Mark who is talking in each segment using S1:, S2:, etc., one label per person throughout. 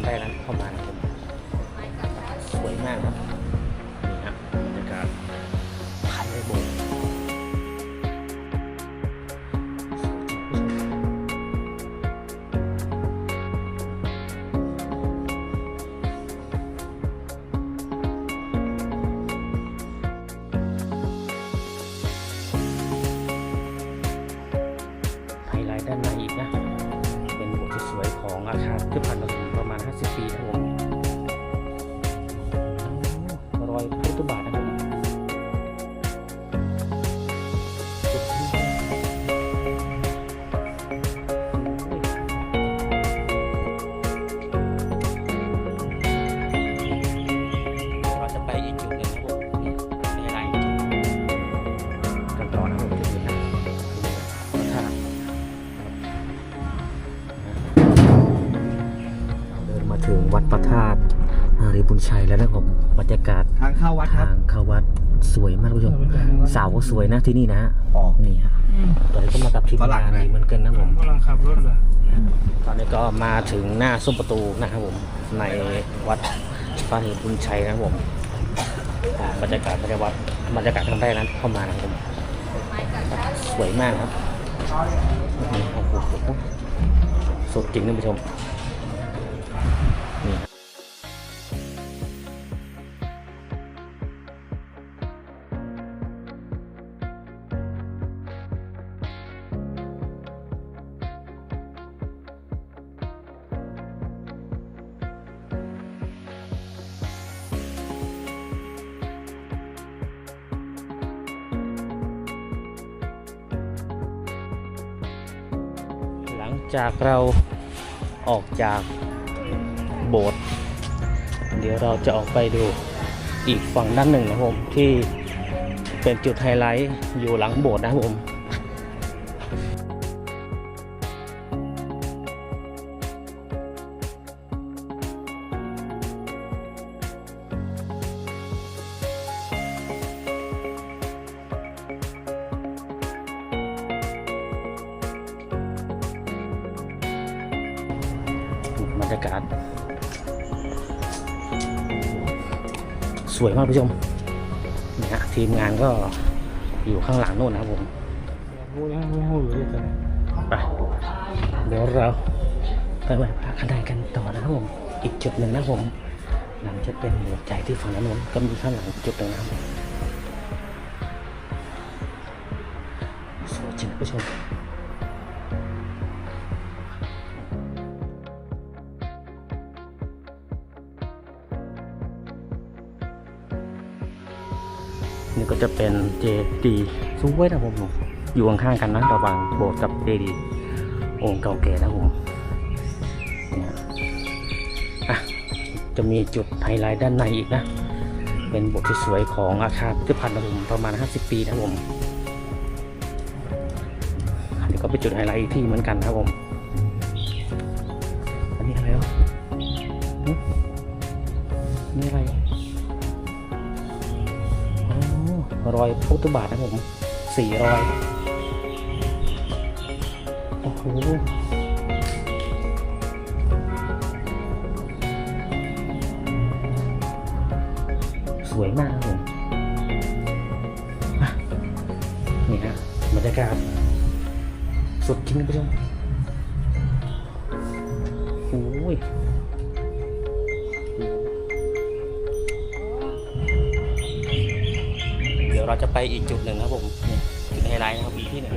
S1: รั้งแรกนั้นเข้ามานะครับสวยมากครับนี่ฮะบรรยากาศภายในโบสถ์ไฮไลท์ด้านในอีกนะ วยของอาคารที่ผ่านมาถึงประมาณ 50 ปีครับผมรอย ระธาตุอารีบุญชัยแล้วนะครับผมบรรยากาศ
S2: ทางเข้าวัดครั
S1: ทา
S2: บ
S1: งเข้าวัดสวยมากคุณผู้ชมสาวก็สวยนะที่นี่นะฮะ
S2: อ๋อ
S1: นี่ฮะตอนนี้ก็มากับทีม
S2: ฝรั่
S1: งางน
S2: ไหม
S1: เหมือนกันนะผม
S3: กำลังขับรถเหรอ
S1: ตอนนี้ก็มาถึงหน้าซุ้มประตูนะครับผมในวัดพระอารีบุญชัยนะครับผมบรรยากาศภายในวัดบรรยากาศครั้งแรกนั้นเข้ามานะครับผมสวยมากครับนี่โอ้โหสุดจริงท่านผู้ชม งจากเราออกจากโบสถ์เดี๋ยวเราจะออกไปดูอีกฝั่งด้านหนึ่งนะครับผมที่เป็นจุดไฮไลท์อยู่หลังโบสถ์นะครับผม รยากาศ สวยมากผู้ชมนี่ฮะทีมงานก็อยู่ข้างหลังโน่นนะครับผม
S3: ไป
S1: เดี๋ยวเราไปไหว้พระกันไดกันต่อนะครับผมอีกจุดหนึ่งนะผมหลังจะเป็นหัวใจที่ฝั่งนโน้นก็มีข้างหลังจุดหนึ่งนะครับสวยจริงผู้ชม นี่ก็จะเป็นเจดีสวยนะผมอยู่ข้างๆกันนะระหว่างโบสถ์กับเจดีองค์เก่าแก่นะผมเนี่ยอะจะมีจุดไฮไลท์ด้านในอีกนะ เป็นโบสถ์ที่สวยของอาคารพิพิธภัณฑ์นะผมประมาณ 50 ปีนะผมอันนี้ก็เป็นจุดไฮไลท์ที่เหมือนกันครับผม อันนี้อะไรวะนี่อะไร รอยพุทธบาทนะผมสี่รอย โอ้โหสวยมากครับผมนี่ฮะบรรยากาศสุดจริงนะผู้ชมโอ้ย เดี๋ยวเราจะไปอีกจุดหนึ่งครับผมเนี่ยจุดไฮไลท์นะครับมีที่หนึ่ง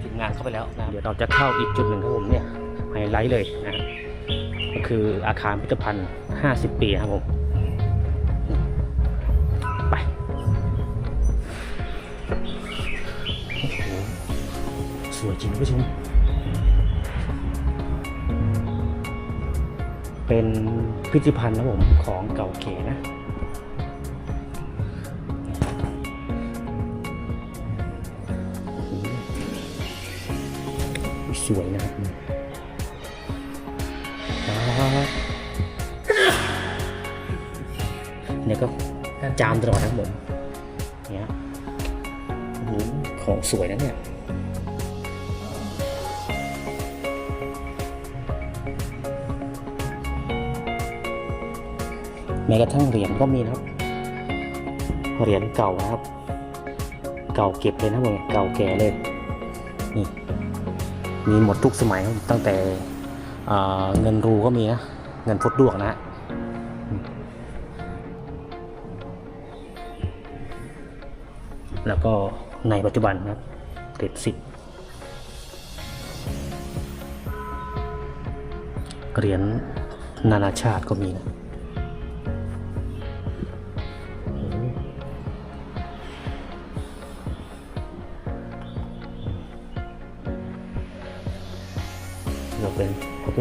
S1: ทีมงานเข้าไปแล้วนะเดี๋ยวเราจะเข้าอีกจุดหนึ่งครับผมเนี่ยไฮไลท์เลยนะก็คืออาคารพิพิธภัณฑ์ 50 ปีครับผมไปโอ้โหสวยจริงผู้ชมเป็นพิพิธภัณฑ์นะผมของเก่าเก๋นะ สวยนะครับเนี่ยก็จามตลอดนะครับผมเนี่ยโอ้โหของสวยนะเนี่ยแม้กระทั่งเหรียญก็มีนะครับ เหรียญเก่านะครับ เก่าเก็บเลยนะผมเก่าแก่เลยนี่ มีหมดทุกสมัยครับตั้งแต่เงินรูก็มีนะ เงินฟุตดวกนะแล้วก็ในปัจจุบันนะเหรียญสิบเหรียญนานาชาติก็มีนะ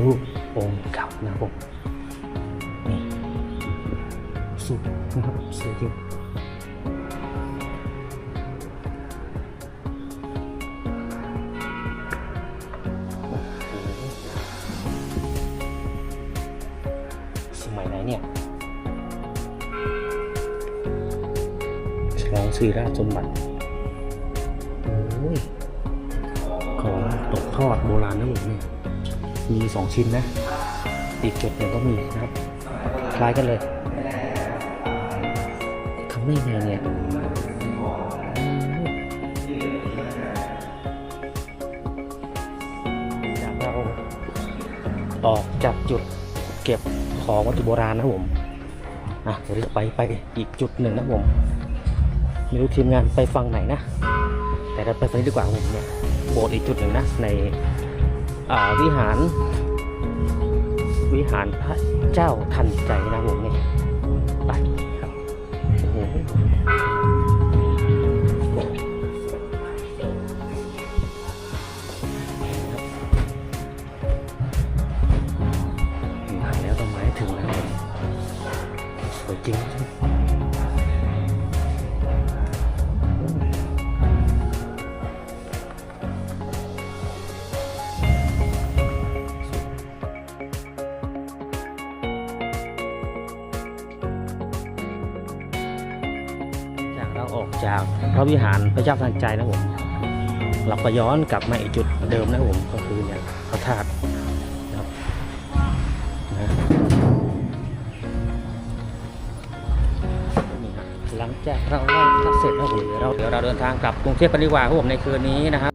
S1: รูปองค์เก่านะครับผมนี่สุดนะครับสุดจริงโอ้โหสมัยไหนเนี่ยฉลองศรีราชสมบัติโอ้ยของตกทอดโบราณนะผมเนี่ย มีสองชิ้นนะอีกจุดหนึ่งก็มีนะครับ คล้ายกันเลยทำได้ไงเนี่ยจากเราออกจากจุดเก็บของวัตถุโบราณนะผมอะเดี๋ยวเราจะไปไปอีกจุดหนึ่งนะผมไม่รู้ทีมงานไปฟังไหนนะ แต่เราไปฟังนี้ดีกว่าผมเนี่ยโบสถ์อีกจุดหนึ่งนะใน วิหาร วิหารพระเจ้าทันใจนะผมเนี่ยไปครับโอ้โหมาแล้วต้นไม้ถึงแล้วสวยจริง ออกจากพระวิหารพระเจ้าทันใจนะผมเราก็ย้อนกลับมาอีกจุดเดิมนะผมก็คือเนี่ยพระธาตุนะครับนะหลังจากเราไหว้พระเสร็จนะผมเดี๋ยวเราเดี๋ยวเราเดินทางกลับกรุงเทพกันดีกว่าครับผมในคืนนี้นะครับ